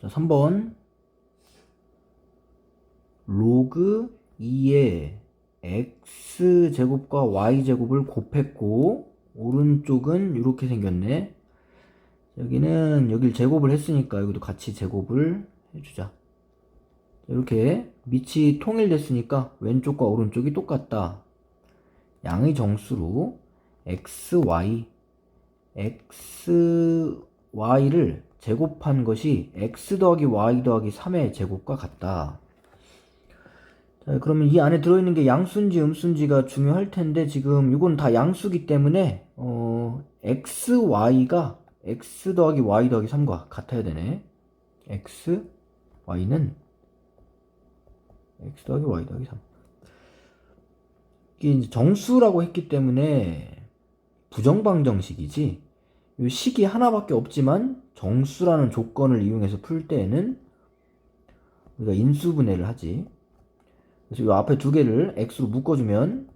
자, 3번. 로그 2의 x제곱과 y제곱을 곱했고, 오른쪽은 이렇게 생겼네. 여기는 여길 제곱을 했으니까 여기도 같이 제곱을 해주자. 이렇게 밑이 통일됐으니까 왼쪽과 오른쪽이 똑같다. 양의 정수로 x, y, x, y를 제곱한 것이 x 더하기 y 더하기 3의 제곱과 같다. 자, 그러면 이 안에 들어있는 게 양수인지 음수인지가 중요할 텐데 지금 이건 다 양수기 때문에 어, x, y가 x 더하기 y 더하기 3과 같아야 되네. x, y는 x 더하기 y 더하기 3. 이게 이제 정수라고 했기 때문에 부정방정식이지. 이 식이 하나밖에 없지만 정수라는 조건을 이용해서 풀 때에는 우리가 인수분해를 하지. 그래서 이 앞에 두 개를 x로 묶어주면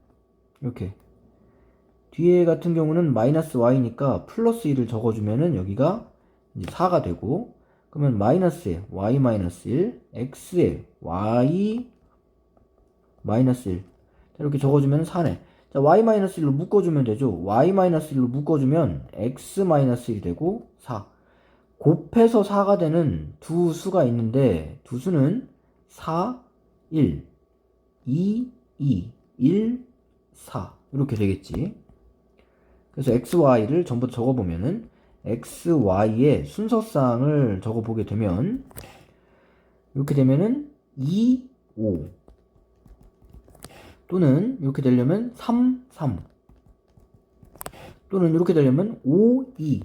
이렇게. 뒤에 같은 경우는 마이너스 y니까 플러스 1을 적어주면은 여기가 이제 4가 되고 그러면 마이너스에 y 마이너스 1 x에 y 마이너스 1 이렇게 적어주면 4네. 자 y 마이너스 1로 묶어주면 되죠. y 마이너스 1로 묶어주면 x 마이너스 1이 되고 4 곱해서 4가 되는 두 수가 있는데 두 수는 4, 1 2, 2, 1, 4 이렇게 되겠지. 그래서 x, y를 전부 다 적어보면은 x, y의 순서상을 적어보게 되면 이렇게 되면은 2, 5 또는 이렇게 되려면 3, 3 또는 이렇게 되려면 5, 2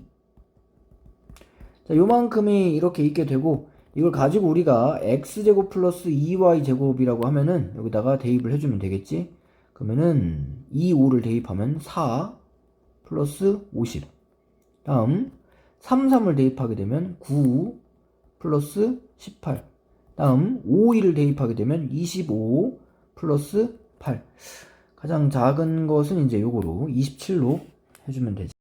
자, 요만큼이 이렇게 있게 되고 이걸 가지고 우리가 x제곱 플러스 2y제곱이라고 하면은 여기다가 대입을 해주면 되겠지? 그러면은 2, 5를 대입하면 4 플러스 50 다음 3, 3을 대입하게 되면 9 플러스 18 다음 5, 2를 대입하게 되면 25 플러스 8 가장 작은 것은 이제 요거로 27로 해주면 되지